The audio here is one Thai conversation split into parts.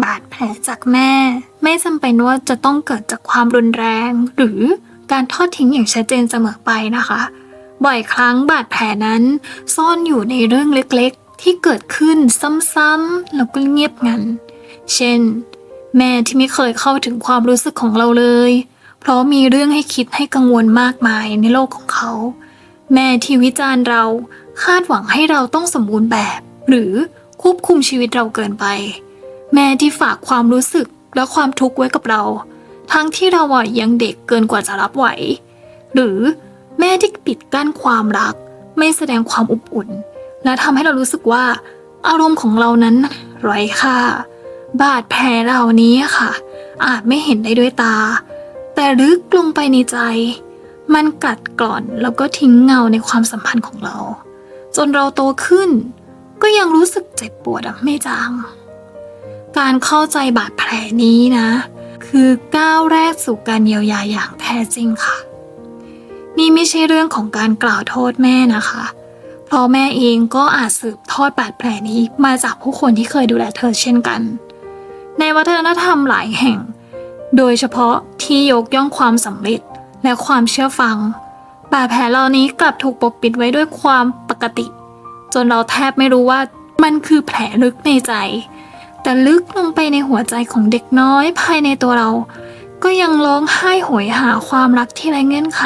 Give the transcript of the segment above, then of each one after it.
บาดแผลจากแม่ ไม่จำเป็นว่าจะต้องเกิดจากความรุนแรง หรือการทอดทิ้งอย่างชัดเจนเสมอไปนะคะ บ่อยครั้งบาดแผลนั้นซ่อนอยู่ในเรื่องเล็กๆ ที่เกิดขึ้นซ้ำๆแล้วก็เงียบงัน เช่น แม่ที่ไม่เคยเข้าถึงความรู้สึกของเราเลย เพราะมีเรื่องให้คิดให้กังวลมากมายในโลกของเขา แม่ที่วิจารณ์เราคาดหวังให้เราต้องสมบูรณ์แบบ หรือควบคุมชีวิตเราเกินไป แม่ที่ฝากความรู้สึกและความทุกข์ไว้กับเรา ทั้งที่เราอะยังเด็กเกินกว่าจะรับไหว หรือแม่ที่ปิดกั้นความรัก ไม่แสดงความอบอุ่น และทำให้เรารู้สึกว่า อารมณ์ของเรานั้นไร้ค่า บาดแผลเหล่านี้ค่ะ อาจไม่เห็นได้ด้วยตา แต่ลึกลงไปในใจ มันกัดกร่อนแล้วก็ทิ้งเงาในความสัมพันธ์ของเรา จนเราโตขึ้น ก็ยังรู้สึกเจ็บปวดไม่จาง การเข้าใจบาดแผลนี้นะ คือก้าวแรกสู่การเยียวยาอย่างแท้จริงค่ะ นี่ไม่ใช่เรื่องของการกล่าวโทษแม่นะคะ เพราะแม่เองก็อาจสืบทอดบาดแผลนี้มาจากผู้คนที่เคยดูแลเธอเช่นกัน ในวัฒนธรรมหลายแห่ง โดยเฉพาะที่ยกย่องความสำเร็จและความเชื่อฟัง บาดแผลเหล่านี้กลับถูกปกปิดไว้ด้วยความปกติ จนเราแทบไม่รู้ว่ามันคือแผลลึกในใจ แต่ลึกลงไปในหัวใจของเด็กน้อยภายในตัวเรา ก็ยังร้องไห้โหยหาความรักที่ไร้เงื่อนไข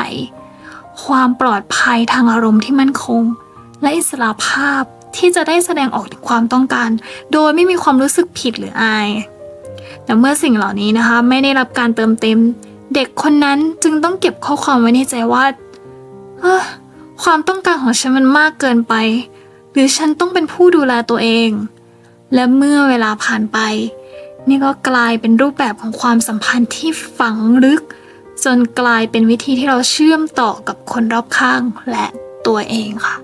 ความปลอดภัยทางอารมณ์ที่มั่นคง และอิสระภาพที่จะได้แสดงออกถึงความต้องการ โดยไม่มีความรู้สึกผิดหรืออาย แต่เมื่อสิ่งเหล่านี้นะคะ ไม่ได้รับการเติมเต็ม เด็กคนนั้นจึงต้องเก็บข้อความไว้ในใจว่าความต้องการของฉันมันมากเกินไป หรือฉันต้องเป็นผู้ดูแลตัวเอง และเมื่อเวลาผ่านไป นี่ก็กลายเป็นรูปแบบของความสัมพันธ์ที่ฝังลึก จนกลายเป็นวิธีที่เราเชื่อมต่อกับคนรอบข้างและตัวเองค่ะ